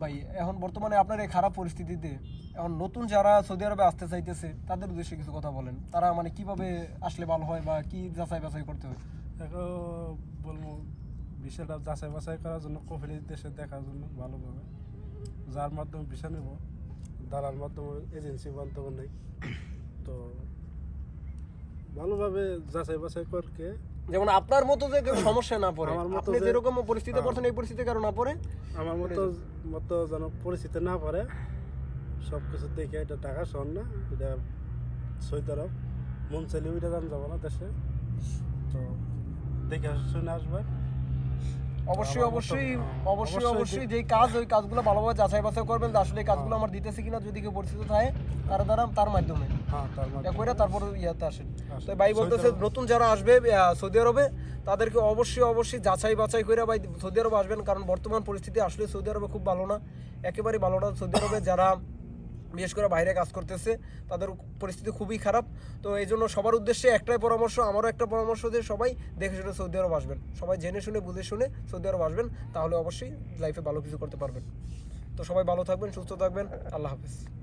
ভাই, এখন বর্তমানে আপনার এই খারাপ পরিস্থিতিতে এখন নতুন যারা সৌদি আরবে আসতে চাইতেছে, তাদের উদ্দেশ্যে কিছু কথা বলেন। তারা মানে কীভাবে আসলে ভালো হয় বা কি যাচাই বাছাই করতে হয়? এখন বলব বিষয়টা যাচাই বাছাই করার জন্য কফিলি দেশে দেখার জন্য ভালোভাবে। যার মাধ্যমে বিষয় নেব দালার মাধ্যমে, এজেন্সি মাধ্যমে নেই। তো ভালোভাবে যাচাই বাছাই করকে যেমন আপনার মতো যে কেউ সমস্যা না পড়ে আমার মতো আপনি যেরকম পরিস্থিতিতে হ্যাঁ। পড়ছেন এই পরিস্থিতি কারও না পড়ে? আমার মতো মতো যেন পরিস্থিতি না পড়ে সব কিছু দেখে এটা টাকা শোন না এটা সৌদি আরব মন ওইটা দাম যাব না দেশে। তো দেখে শুনে আসবে অবশ্যই অবশ্যই অবশ্যই অবশ্যই যেই কাজ ওই কাজগুলো ভালোভাবে যাচাই বাছাই করবেন যে আসলে এই কাজগুলো আমার দিতেছে কিনা যদি কেউ পরিচিত থাকে তার দ্বারা তার মাধ্যমে। হ্যাঁ এটা করে তারপর ইয়াতে আসেন। আসেন। তো ভাই বলতেছে নতুন যারা আসবে সৌদি আরবে তাদেরকে অবশ্যই অবশ্যই যাচাই বাছাই করে ভাই সৌদি আরবে আসবেন কারণ বর্তমান পরিস্থিতি আসলে সৌদি আরবে খুব ভালো না। একেবারে ভালো না। সৌদি আরবে যারা বিশেষ করে বাইরে কাজ করতেছে, তাদের পরিস্থিতি খুবই খারাপ। তো এই জন্য সবার উদ্দেশ্যে একটাই পরামর্শ, আমারও একটা পরামর্শ যে সবাই দেখে শুনে সৌদি আরব আসবেন। সবাই জেনে শুনে, বুঝে শুনে সৌদি আরব আসবেন, তাহলে অবশ্যই লাইফে ভালো কিছু করতে পারবেন। তো সবাই ভালো থাকবেন, সুস্থ থাকবেন, আল্লাহ হাফিজ।